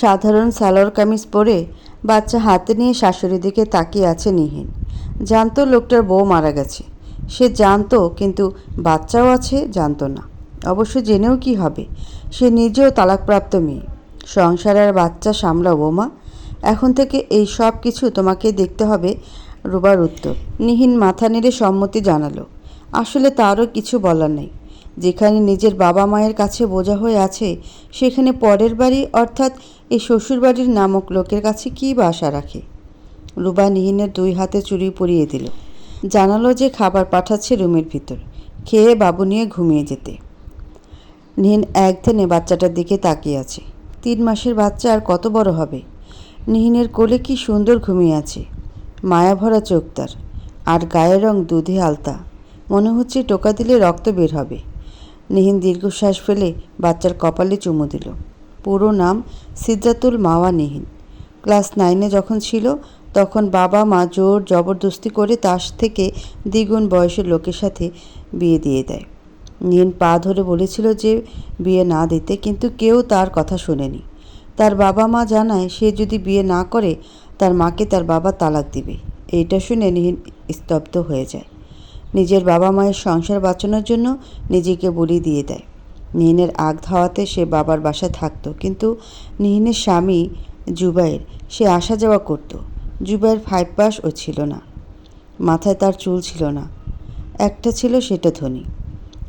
সাধারণ সালোয়ার কামিজ পরে বাচ্চা হাতে নিয়ে শাশুড়ির দিকে তাকিয়ে আছে নিহিন। জানতো লোকটার বউ মারা গেছে। সে জানতো, কিন্তু বাচ্চাও আছে, জানতো না। অবশ্য জেনেও কি হবে? সে নিজেও তালাকপ্রাপ্ত মেয়ে। সংসার আর বাচ্চা সামলাও বৌমা। এখন থেকে এই সব কিছু তোমাকে দেখতে হবে রুবার উত্তর। নিহিন মাথা নেড়ে সম্মতি জানালো। আসলে তারও কিছু বলার নেই। যেখানে নিজের বাবা মায়ের কাছে বোঝা হয়ে আছে, সেখানে পরের বাড়ি অর্থাৎ এই শ্বশুরবাড়ির নামক লোকের কাছে কী বা আশা রাখে? রুবা নিহিনের দুই হাতে চুরি পরিয়ে দিল। জানালো যে খাবার পাঠাচ্ছে রুমের ভিতর, খেয়ে বাবু নিয়ে ঘুমিয়ে যেতে। নিহিন এক ধ্যানে বাচ্চাটার দিকে তাকিয়ে আছে। তিন মাসের বাচ্চা আর কত বড় হবে? নিহিনের কোলে কি সুন্দর ঘুমিয়ে আছে? মায়াভরা চোখ তার, আর গায়ের রং দুধে আলতা। মনে হচ্ছে টোকা দিলে রক্ত বের হবে। নিহিন দীর্ঘশ্বাস ফেলে বাচ্চার কপালে চুমু দিল। পুরো নাম সিদ্ধাতুল মাওয়া নিহিন। ক্লাস নাইনে যখন ছিল, তখন বাবা মা জোর জবরদস্তি করে তার থেকে দ্বিগুণ বয়সের লোকের সাথে বিয়ে দিয়ে দেয়। নিহিন পা ধরে বলেছিল যে বিয়ে না দিতে, কিন্তু কেউ তার কথা শোনেনি। তার বাবা মা জানায়, সে যদি বিয়ে না করে, তার মাকে তার বাবা তালাক দিবে। এইটা শুনে নিহিন স্তব্ধ হয়ে যায়। নিজের বাবা মায়ের সংসার বাঁচানোর জন্য নিজেকে বলি দিয়ে দেয়। নিহিনের আগ ধাওয়াতে সে বাবার বাসায় থাকতো, কিন্তু নিহিনের স্বামী জুবাইর, সে আসা যাওয়া করত। জুবাইর ফাইভ পাস ও ছিল না। মাথায় তার চুল ছিল না। একটা ছিল সেটা ধনী।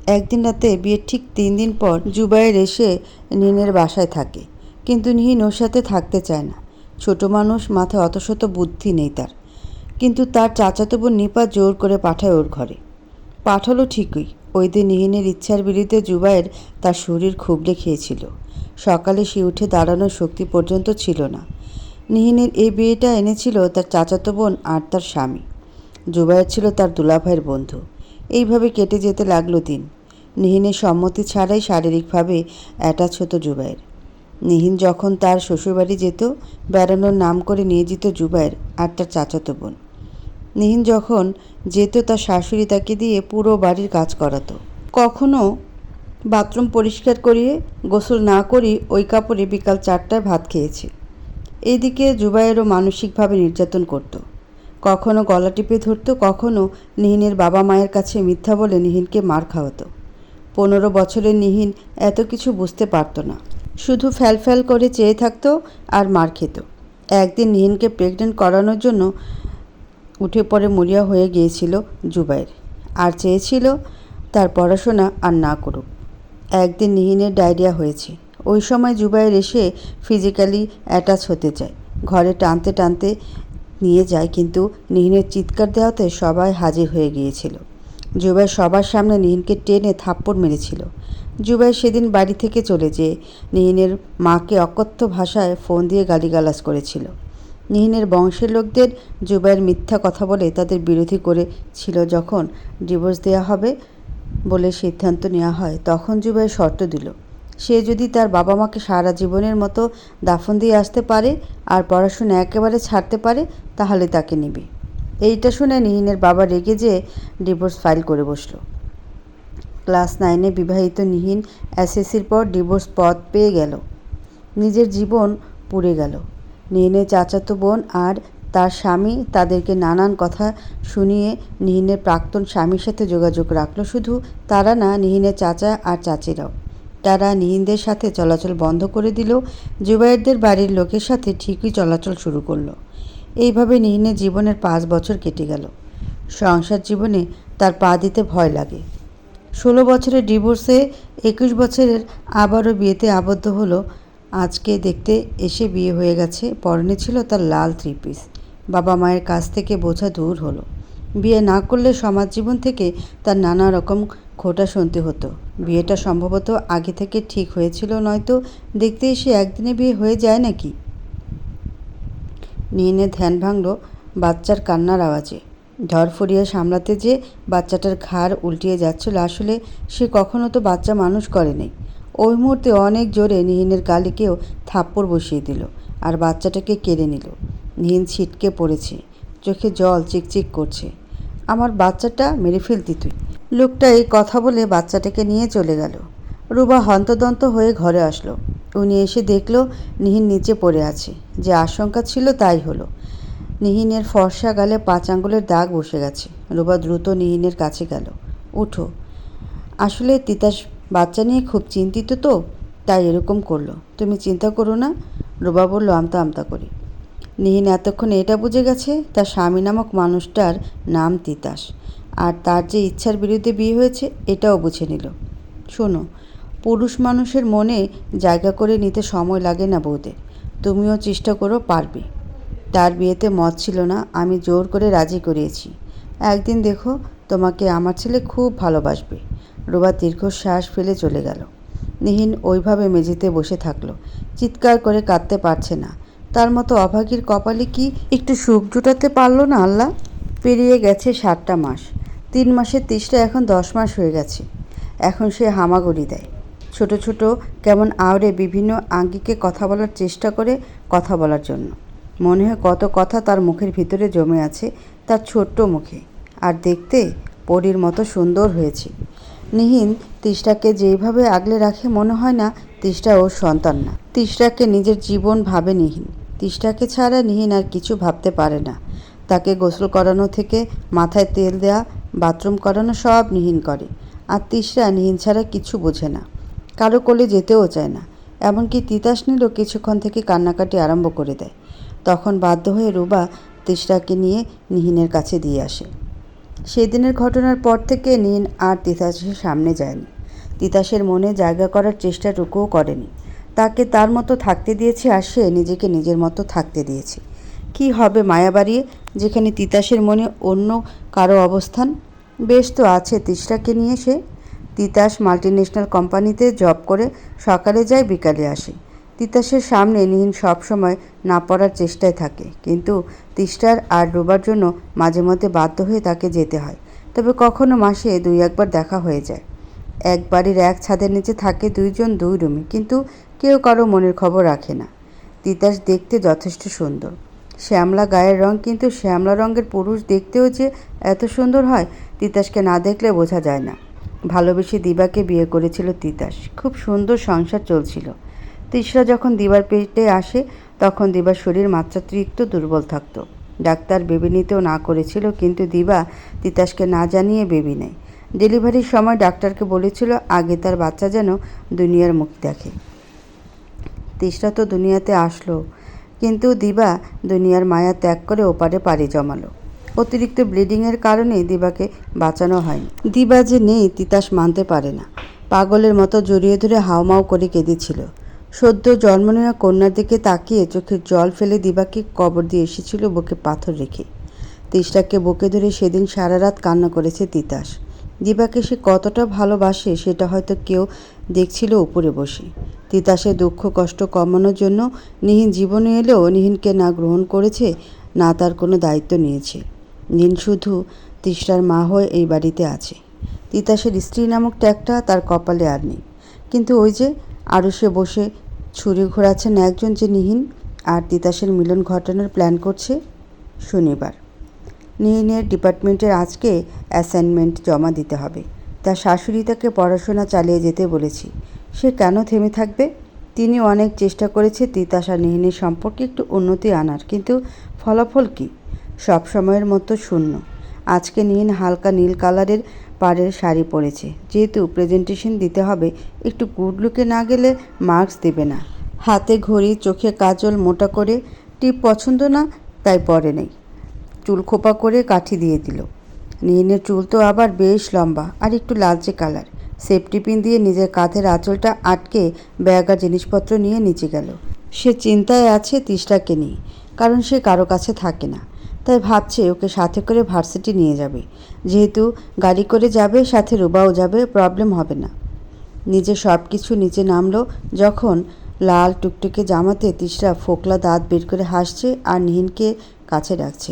একদিন রাতে বিয়ের ঠিক তিন দিন পর জুবাইর এসে নিহিনের বাসায় থাকে, কিন্তু নিহিন ওর সাথে থাকতে চায় না। ছোট মানুষ মাথায় অত শত বুদ্ধি নেই তার। কিন্তু তার চাচাতো বোন নিপা জোর করে পাঠায় ওর ঘরে। পাঠালো ঠিকই। ওই দিন নিহিনের ইচ্ছার বিরুদ্ধে জুবাইর তার শরীর খুবলে খেয়েছিল। সকালে সে উঠে দাঁড়ানোর শক্তি পর্যন্ত ছিল না। নিহিনের এই বিয়েটা এনেছিল তার চাচাতো বোন আর তার স্বামী। জুবাইর ছিল তার দুলাভাইয়ের বন্ধু। এইভাবে কেটে যেতে লাগল দিন। নিহিনের সম্মতি ছাড়াই শারীরিকভাবে অ্যাটাচ হতো জুবাইর। নিহিন যখন তার শ্বশুরবাড়ি যেত, বেড়ানোর নাম করে নিয়ে যেত জুবাইর আর তার চাচাতো বোন। নিহিন যখন যেত, তার শাশুড়ি তাকে দিয়ে পুরো বাড়ির কাজ করাতো। কখনো বাথরুম পরিষ্কার করিয়ে, গোসল না করি, ওই কাপড়ে বিকাল চারটায় ভাত খেয়েছে। এইদিকে জুবাইয়েরও মানসিকভাবে নির্যাতন করত। কখনো গলা টিপে ধরতো, কখনো নিহিনের বাবা মায়ের কাছে মিথ্যা বলে নিহিনকে মার খাওয়াতো। পনেরো বছরের নিহিন এত কিছু বুঝতে পারতো না। শুধু ফ্যাল করে চেয়ে থাকতো আর মার খেত। একদিন নিহিনকে প্রেগনেন্ট করানোর জন্য উঠে পড়ে মরিয়া হয়ে গিয়েছিল জুবাইর। আর চেয়েছিল তার পড়াশোনা আর না করুক। একদিন নিহিনের ডায়রিয়া হয়েছে। ওই সময় জুবাইর এসে ফিজিক্যালি অ্যাটাচ হতে চায়। ঘরে টানতে টানতে নিয়ে যায়, কিন্তু নিহিনের চিৎকার দেওয়াতে সবাই হাজির হয়ে গিয়েছিল। জুবাই সবার সামনে নিহিনকে টেনে থাপ্পড় মেরেছিল। জুবাই সেদিন বাড়ি থেকে চলে যেয়ে নিহিনের মাকে অকথ্য ভাষায় ফোন দিয়ে গালিগালাজ করেছিল। নিহিনের বংশের লোকদের জুবাইর মিথ্যা কথা বলে তাদের বিরোধী করেছিল যখন ডিভোর্স দেওয়া হবে বলে সিদ্ধান্ত নেওয়া হয়, তখন জুবাইর শর্ত দিল। সে যদি তার বাবা মাকে সারা জীবনের মতো দাফন দিয়ে আসতে পারে আর পড়াশোনা একেবারে ছাড়তে পারে, তাহলে তাকে নেবে। এইটা শুনে নিহিনের বাবা রেগে যেয়ে ডিভোর্স ফাইল করে বসল। ক্লাস নাইনে বিবাহিত নিহিন এসএসসির পর ডিভোর্স পদ পেয়ে গেল। নিজের জীবন পুড়ে গেল। নিহিনের চাচাতো বোন আর তার স্বামী তাদেরকে নানান কথা শুনিয়ে নিহিনের প্রাক্তন স্বামীর সাথে যোগাযোগ রাখল। শুধু তারা না নিহিনের চাচা আর চাচিরাও। তারা নিহিনদের সাথে চলাচল বন্ধ করে দিল। জুবাইরদের বাড়ির লোকের সাথে ঠিকই চলাচল শুরু করল। এইভাবে নিহিনের জীবনের পাঁচ বছর কেটে গেল। সংসার জীবনে তার পা দিতে ভয় লাগে। ষোলো বছরের ডিভোর্সে একুশ বছরের আবারও বিয়েতে আবদ্ধ হলো আজকে দেখতে এসে বিয়ে হয়ে গেছে। পরনে ছিল তার লাল থ্রি পিস বাবা মায়ের কাছ থেকে বোঝা দূর হলো। বিয়ে না করলে সমাজ জীবন থেকে তার নানা রকম খোটা শুনতে হতো। বিয়েটা সম্ভবত আগে থেকে ঠিক হয়েছিল নয়তো দেখতে এসে একদিনে বিয়ে হয়ে যায় নাকি? নিয়ে ধ্যান ভাঙল বাচ্চার কান্নার আওয়াজে। ধরফরিয়া সামলাতে যে বাচ্চাটার ঘাড় উল্টিয়ে যাচ্ছিল, আসলে সে কখনো তো বাচ্চা মানুষ করেনি। ওই মুহূর্তে অনেক জোরে নিহিনের গালিকেও থাপ্পড় বসিয়ে দিল আর বাচ্চাটাকে কেড়ে নিল। নিহিন ছিটকে পড়েছে, চোখে জল চিকচিক করছে। আমার বাচ্চাটা মেরে ফেলতি তুই। লোকটা এই কথা বলে বাচ্চাটাকে নিয়ে চলে গেল। রুবা হন্তদন্ত হয়ে ঘরে আসলো। উনি এসে দেখল নিহিন নিচে পড়ে আছে। যে আশঙ্কা ছিল তাই হলো। নিহিনের ফর্সা গালে পাঁচ আঙ্গুলের দাগ বসে গেছে। রুবা দ্রুত নিহিনের কাছে গেল। উঠো। আসলে তিতাস বাচ্চা নিয়ে খুব চিন্তিত তো, তাই এরকম করল। তুমি চিন্তা করো না, রুবা বলল আমতা আমতা করে। নিহিন এতক্ষণ এটা বুঝে গেছে, তার স্বামী নামক মানুষটার নাম তিতাস। আর তার যে ইচ্ছার বিরুদ্ধে বিয়ে হয়েছে, এটাও বুঝে নিল। শোনো, পুরুষ মানুষের মনে জায়গা করে নিতে সময় লাগে না বৌদের। তুমিও চেষ্টা করো পারবে। তার বিয়েতে মত ছিল না, আমি জোর করে রাজি করিয়েছি। একদিন দেখো, তোমাকে আমার ছেলে খুব ভালোবাসবে। রোবা দীর্ঘশ্বাস ফেলে চলে গেল। নিহিন ওইভাবে মেঝেতে বসে থাকল। চিৎকার করে কাঁদতে পারছে না। তার মতো অভাগীর কপালে কি একটু সুখ জুটাতে পারল না আল্লাহ? পেরিয়ে গেছে সাতটা মাস। তিন মাসের তিসটা এখন দশ মাস হয়ে গেছে। এখন সে হামাগুড়ি দেয়। ছোট ছোট, কেমন আওড়ে বিভিন্ন আঙ্গিকে কথা বলার চেষ্টা করে কথা বলার জন্য। মনে হয় কত কথা তার মুখের ভিতরে জমে আছে, তার ছোট্ট মুখে। আর দেখতে পরীর মতো সুন্দর হয়েছে। নিহিন তিশটাকে যেইভাবে আগলে রাখে মনে হয় না তিশটা ওর সন্তান না। তিশটাকে নিজের জীবন ভাবে নিহিন। তিশটাকে ছাড়া নিহিন আর কিছু ভাবতে পারে না। তাকে গোসল করানো থেকে মাথায় তেল দেয়া, বাথরুম করানো সব নিহিন করে। আর তিশরা নিহিন ছাড়া কিছু বোঝে না। কারও কোলে যেতেও চায় না। এমনকি তিতাস নিলেও কিছুক্ষণ থেকে কান্নাকাটি আরম্ভ করে দেয়। তখন বাধ্য হয়ে রুবা তিশরাকে নিয়ে নিহিনের কাছে দিয়ে আসে। সেদিনের ঘটনার পর থেকে নিন আর তিতাসের সামনে যায়নি। তিতাসের মনে জায়গা করার চেষ্টাটুকুও করেনি। তাকে তার মতো থাকতে দিয়েছে আর সে নিজেকে নিজের মতো থাকতে দিয়েছে। কি হবে মায়া বাড়িয়ে যেখানে তিতাসের মনে অন্য কারও অবস্থান? বেশ তো আছে তিশরাকে নিয়ে সে। তিতাস মাল্টিন্যাশনাল কোম্পানিতে জব করে সকালে যায়, বিকালে আসে। তিতাসের সামনে নিহিন সবসময় না পড়ার চেষ্টায় থাকে। কিন্তু তিস্টার আর রোবার জন্য মাঝে মধ্যে বাধ্য হয়ে তাকে যেতে হয়। তবে কখনো মাসে দুই একবার দেখা হয়ে যায়। এক বাড়ির এক ছাদের নিচে থাকে দুইজন দুই রুমে, কিন্তু কেউ কারও মনের খবর রাখে না। তিতাস দেখতে যথেষ্ট সুন্দর। শ্যামলা গায়ের রং, কিন্তু শ্যামলা রঙের পুরুষ দেখতেও যে এত সুন্দর হয়, তিতাসকে না দেখলে বোঝা যায় না। ভালোবেসে দিবাকে বিয়ে করেছিল তিতাস। খুব সুন্দর সংসার চলছিল। তিশরা যখন দিবার পেটে আসে, তখন দিবার শরীর মাত্রাতিরিক্ত দুর্বল থাকতো। ডাক্তার বেবি নিতেও না করেছিল, কিন্তু দিবা তিতাসকে না জানিয়ে বেবি নেয়। ডেলিভারির সময় ডাক্তারকে বলেছিল, আগে তার বাচ্চা যেন দুনিয়ার মুখ দেখে। তিশরা তো দুনিয়াতে আসলো, কিন্তু দিবা দুনিয়ার মায়া ত্যাগ করে ওপারে পাড়ি জমালো। অতিরিক্ত ব্লিডিংয়ের কারণে দিবাকে বাঁচানো হয়নি। দিবা যে নেই, তিতাস মানতে পারে না। পাগলের মতো জড়িয়ে ধরে হাওমাও করে কেঁদেছিল। সদ্য জন্ম নেওয়া কন্যার দিকে তাকিয়ে চোখের জল ফেলে দিবাকে কবর দিয়ে এসেছিল বুকে পাথর রেখে। তিশটাকে বুকে ধরে সেদিন সারা রাত কান্না করেছে তিতাস। দিবাকে সে কতটা ভালোবাসে সেটা হয়তো কেউ দেখছিল উপরে বসে। তিতাসের দুঃখ কষ্ট কমানোর জন্য নিহিন জীবনে এলেও নিহিনকে না গ্রহণ করেছে, না তার কোনো দায়িত্ব নিয়েছে। নিহিন শুধু তিশরার মা হয়ে এই বাড়িতে আছে। তিতাসের স্ত্রী নামক ট্যাগটা তার কপালে আর নেই। কিন্তু ওই যে আরও সে বসে ছুরি ঘোরাচ্ছেন একজন যে নিহিন আর তিতাসের মিলন ঘটানোর প্ল্যান করছে শনিবার। নিহিনের ডিপার্টমেন্টের আজকে অ্যাসাইনমেন্ট জমা দিতে হবে। তার শাশুড়ি তাকে পড়াশোনা চালিয়ে যেতে বলেছি। সে কেন থেমে থাকবে? তিনি অনেক চেষ্টা করেছে তিতাস আর নিহিনের সম্পর্কে একটু উন্নতি আনার, কিন্তু ফলাফল কী? সব সময়ের মতো শূন্য। আজকে নিহিন হালকা নীল কালারের পাড়ের শাড়ি পরেছে। যেহেতু প্রেজেন্টেশন দিতে হবে, একটু গুড লুকে না গেলে মার্কস দেবে না। হাতে ঘড়ি, চোখে কাজল, মোটা করে টিপ পছন্দ না, তাই পরে নেই। চুল খোপা করে কাঠি দিয়ে দিল। নিহিনের চুল তো আবার বেশ লম্বা আর একটু লালচে কালার সেফটি পিন দিয়ে নিজের কাঁধের আঁচলটা আটকে ব্যাগ জিনিসপত্র নিয়ে নিচে গেল। সে চিন্তায় আছে তিশটাকে নিয়ে, কারণ সে কারও কাছে থাকে না। তাই ভাবছে ওকে সাথে করে ভার্সিটি নিয়ে যাবে। যেহেতু গাড়ি করে যাবে, সাথে রুবাও যাবে, প্রবলেম হবে না। নিজে সব কিছু নিচে নামলো, যখন লাল টুকটুকে জামাতে তিশরা ফোকলা দাঁত বের করে হাসছে আর নিহিনকে কাছে রাখছে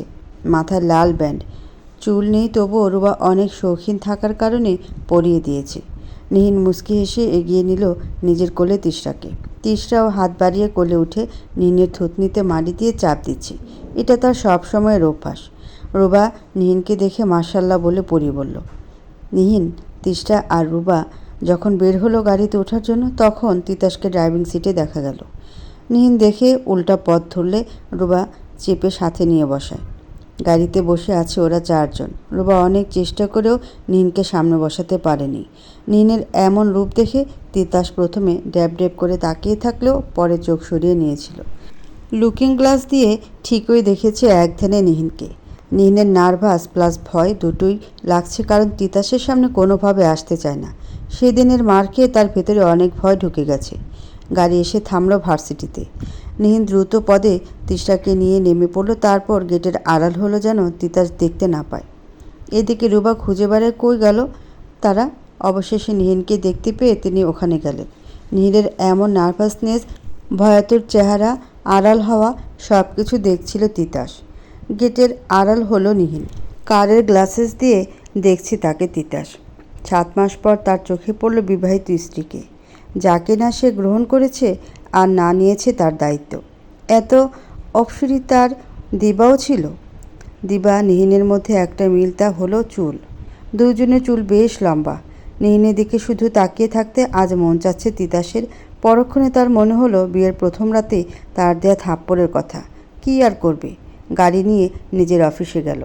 মাথায় লাল ব্যান্ড। চুল নেই, তবুও রুবা অনেক শৌখিন থাকার কারণে পরিয়ে দিয়েছে। নিহিন মুচকি হেসে এগিয়ে নিল নিজের কোলে তিশরাকে তিশরাও হাত বাড়িয়ে কোলে উঠে নিহিনের থুতনিতে মারি দিয়ে চাপ দিচ্ছে। এটা তার সব সময়ের অভ্যাস। রুবা নিহিনকে দেখে মার্শাল্লাহ বলে পরি বলল, নিহিন তিশরা আর রুবা যখন বের হলো গাড়িতে ওঠার জন্য, তখন তিতাসকে ড্রাইভিং সিটে দেখা গেল। নিহিন দেখে উল্টা পথ ধরলে রুবা চেপে সাথে নিয়ে বসায়। গাড়িতে বসে আছে ওরা চারজন। রুবা অনেক চেষ্টা করেও নিহিনকে সামনে বসাতে পারেনি। নিহিনের এমন রূপ দেখে তিতাস প্রথমে ড্যাব ড্যাব করে তাকিয়ে থাকলেও পরে চোখ সরিয়ে নিয়েছিল। লুকিং গ্লাস দিয়ে ঠিকই দেখেছে এক ধ্যানে নিহিনকে। নিহিনের নার্ভাস প্লাস ভয় দুটোই লাগছে কারণ তিতাসের সামনে কোনোভাবে আসতে চায় না। সেদিনের মার খেয়ে তার ভেতরে অনেক ভয় ঢুকে গেছে। গাড়ি এসে থামলো ভার্সিটিতে। নিহিন দ্রুত পদে তিশাকে নিয়ে নেমে পড়ল, তারপর গেটের আড়াল হলো যেন তিতাস দেখতে না পায়। এদিকে রুবা খুঁজে বেড়ায় কই গেল? তারা অবশেষে নিহিনকে দেখতে পেয়ে তিনি ওখানে গেলেন। নিহিনের এমন নার্ভাসনেস, ভয়াতুর চেহারা আড়াল হওয়া সব কিছু দেখছিল তিতাস। গেটের আড়াল হলো নিহিন কারের গ্লাসেস দিয়ে দেখছি তাকে তিতাস। সাত মাস পর তার চোখে পড়ল বিবাহিত স্ত্রীকে। যাকে না সে গ্রহণ করেছে আর না নিয়েছে তার দায়িত্ব। এত অপসরি তার দিবাও ছিল। দিবা নিহিনের মধ্যে একটা মিল তা হলো চুল। দুজনের চুল বেশ লম্বা। নিহিনের দিকে শুধু তাকিয়ে থাকতে আজ মন চাচ্ছে তিতাসের পরক্ষণে তার মনে হলো বিয়ের প্রথম রাতে তার দেয়া থাপ্পড়ের কথা। কী আর করবে? গাড়ি নিয়ে নিজের অফিসে গেল।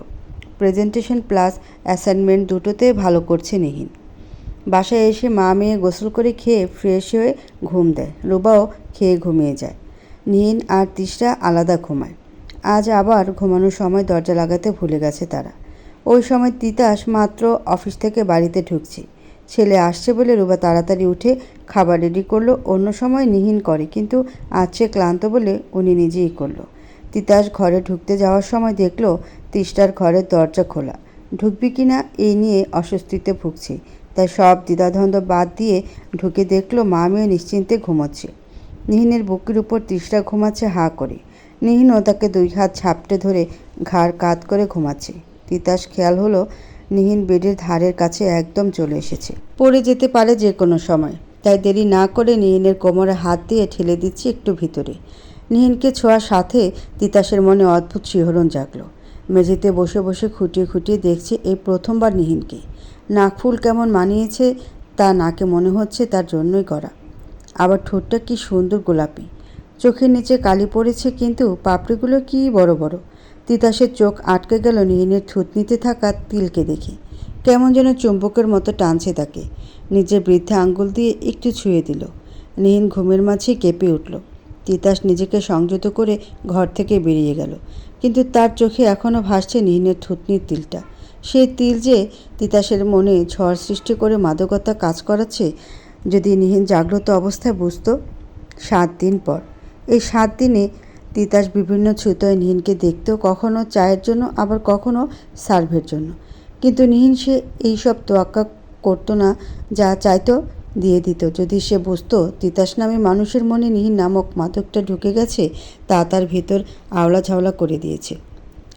প্রেজেন্টেশন প্লাস অ্যাসাইনমেন্ট দুটোতে ভালো করছে নিহিন বাসায় এসে মা মেয়ে গোসল করে খেয়ে ফ্রেশ হয়ে ঘুম দেয়। রুবাও খেয়ে ঘুমিয়ে যায়। নিহিন আর তিশরা আলাদা ঘুমায়। আজ আবার ঘুমানোর সময় দরজা লাগাতে ভুলে গেছে তারা। ওই সময় তিতাস মাত্র অফিস থেকে বাড়িতে ঢুকছে। ছেলে আসছে বলে রুবা তাড়াতাড়ি উঠে খাবার রেডি করল, অন্য সময় নিহিন করে, কিন্তু আজ সে ক্লান্ত বলে উনি নিজেই করল। তিতাস ঘরে ঢুকতে যাওয়ার সময় দেখল তিস্টার ঘরের দরজা খোলা। ঢুকবি কি না এই নিয়ে অস্বস্তিতে ভুগছে। তাই সব দ্বিধাদ্বন্দ্ব বাদ দিয়ে ঢুকে দেখল মা মেয়ে নিশ্চিন্তে ঘুমোচ্ছে। নিহিনের বুকের উপর তিসরা ঘুমাচ্ছে হা করে। নিহিনও তাকে দুই হাত ঝাপটে ধরে ঘাড় কাত করে ঘুমাচ্ছে। তিতাস খেয়াল হলো নিহিন বেডের ধারের কাছে একদম চলে এসেছে। পড়ে যেতে পারে যে কোনো সময়। তাই দেরি না করে নিহিনের কোমরে হাত দিয়ে ঠেলে দিচ্ছি একটু ভিতরে। নিহিনকে ছোঁয়ার সাথে তিতাসের মনে অদ্ভুত শিহরণ জাগলো। মেঝেতে বসে বসে খুঁটিয়ে খুঁটিয়ে দেখছে এই প্রথমবার নিহিনকে। নাকফুল কেমন মানিয়েছে তা নাকে মনে হচ্ছে তার জন্যই করা। আবার ঠোঁটটা কি সুন্দর গোলাপি। চোখের নিচে কালি পড়েছে কিন্তু পাপড়িগুলো কি বড় বড়। তিতাসের চোখ আটকে গেল নিহিনের থুতনিতে থাকা তিলকে দেখে। কেমন যেন চুম্বকের মতো টানছে তাকে। নিজের বৃদ্ধা আঙ্গুল দিয়ে একটু ছুঁয়ে দিল। নিহিন ঘুমের মাঝে কেঁপে উঠল। তিতাস নিজেকে সংযত করে ঘর থেকে বেরিয়ে গেল। কিন্তু তার চোখে এখনও ভাসছে নিহিনের থুতনির তিলটা। সেই তিল যে তিতাসের মনে ঝড় সৃষ্টি করে মাদকতা কাজ করাচ্ছে, যদি নিহিন জাগ্রত অবস্থায় বুঝতো, সাত দিন পর। এই সাত দিনে তিতাস বিভিন্ন ছুতোয় নিহিনকে দেখতো কখনো চায়ের জন্য, আবার কখনো সার্ভের জন্য। কিন্তু নিহিন সে এইসব তোয়াক্কা করতো না, যা চাইতো দিয়ে দিত। যদি সে বুঝতো তিতাস নামে মানুষের মনে নিহিন নামক মাদকটা ঢুকে গেছে, তা তার ভেতর আওলা ঝাওলা করে দিয়েছে।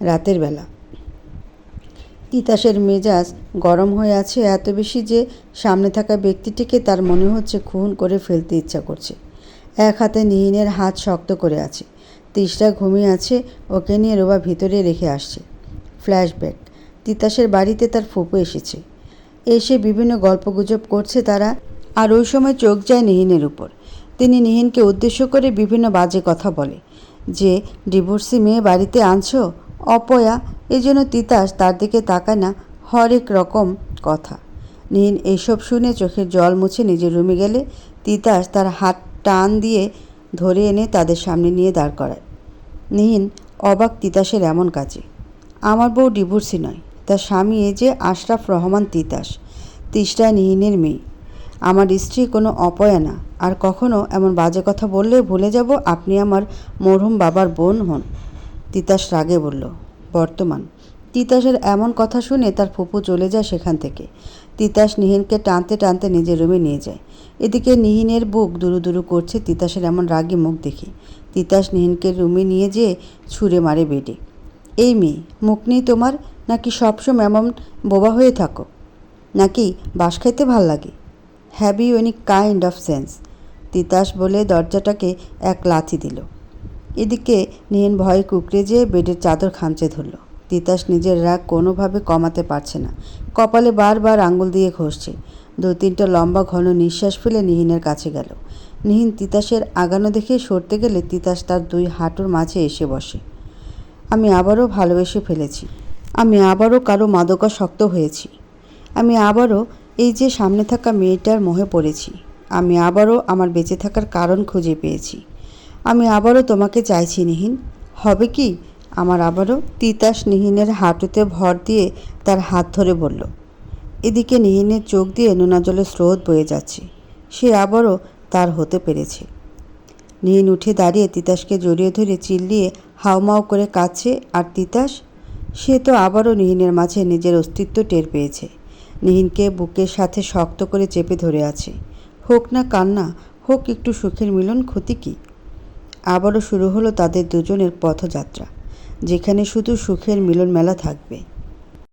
রাতের বেলা। তিতাসের মেজাজ গরম হয়ে আছে এত বেশি যে সামনে থাকা ব্যক্তিটিকে তার মনে হচ্ছে খুন করে ফেলতে ইচ্ছা করছে। এক হাতে নিহিনের হাত শক্ত করে আছে। তিসরা ঘুমিয়ে আছে, ওকে নিয়ে রোবা ভিতরে রেখে আসছে। ফ্ল্যাশব্যাক। তিতাসের বাড়িতে তার ফুপু এসেছে। এসে বিভিন্ন গল্পগুজব করছে তারা, আর ওই সময় চোখ যায় নিহিনের উপর। তিনি নিহিনকে উদ্দেশ্য করে বিভিন্ন বাজে কথা বলে, যে, ডিভোর্সি মেয়ে বাড়িতে আনছো? অপয়া এই জন্য তিতাস তার দিকে তাকায় না, হরেক রকম কথা। নিহিন এইসব শুনে চোখের জল মুছে নিজের রুমে গেলে, তিতাস তার হাত টান দিয়ে ধরে এনে তাদের সামনে নিয়ে দাঁড় করায়। নিহিন অবাক তিতাসের এমন কাজে। আমার বউ ডিভোর্সি নয়, তার স্বামী এ যে আশরাফ রহমান তিতাস তিসরা নিহিনের মেয়ে। আমার স্ত্রী কোনো অপয়া না, আর কখনো এমন বাজে কথা বললে ভুলে যাব আপনি আমার মরহুম বাবার বোন হন। তিতাস রাগে বলল, বর্তমান তিতাসের এমন কথা শুনে তার ফুপু চলে যায় সেখান থেকে। তিতাস নিহিনকে টানতে টানতে নিজের রুমে নিয়ে যায়। এদিকে নিহিনের বুক দুরু দুরু করছে তিতাসের এমন রাগী মুখ দেখে। তিতাস নিহিনকে রুমে নিয়ে যেয়ে ছুঁড়ে মারে বেডে। এই মেয়ে, মুখ নেই তোমার? নাকি সবসময় এমন বোবা হয়ে থাকো? নাকি বাস খাইতে ভালো লাগে? Have you any kind of sense Titas বলে দরজাটাকে এক লাথি দিল। এদিকে নিহিন ভয়ে কুকড়ে যেয়ে বেডের চাদর খামচে ধরল। তিতাস নিজের রাগ কোনোভাবে কমাতে পারছে না। কপালে বারবার আঙ্গুল দিয়ে ঘষছে। দু তিনটা লম্বা ঘন নিঃশ্বাস ফেলে নিহিনের কাছে গেল। নিহিন তিতাসের আগানো দেখে সরতে গেলে তিতাস তার দুই হাঁটুর মাঝে এসে বসে। আমি আবারও ভালোবেসে ফেলেছি। আমি আবারও কারও মাদকাসক্ত হয়েছি। আমি আবারও এই যে সামনে থাকা মেয়েটার মোহে পড়েছি। আমি আবারও আমার বেঁচে থাকার কারণ খুঁজে পেয়েছি। আমি আবারও তোমাকে চাইছি, নিহিন। হবে কি? আমার আবারও তিতাস নিহিনের হাঁটুতে ভর দিয়ে তার হাত ধরে বলল, এদিকে নিহিনের চোখ দিয়ে নোনা জলের স্রোত বয়ে যাচ্ছে। সে আবারও তার হতে পেরেছে। নিহিন উঠে দাঁড়িয়ে তিতাসকে জড়িয়ে ধরে চিল্লিয়ে হাউমাউ করে কাছে আর তিতাস? সে তো আবারও নিহিনের মাঝে নিজের অস্তিত্ব টের পেয়েছে। নিহিনকে বুকের সাথে শক্ত করে চেপে ধরে আছে। হোক না কান্না, হোক একটু সুখের মিলন ক্ষতি কী? আবারও শুরু হলো তাদের দুজনের পথযাত্রা। যেখানে শুধু সুখের মিলন মেলা থাকবে।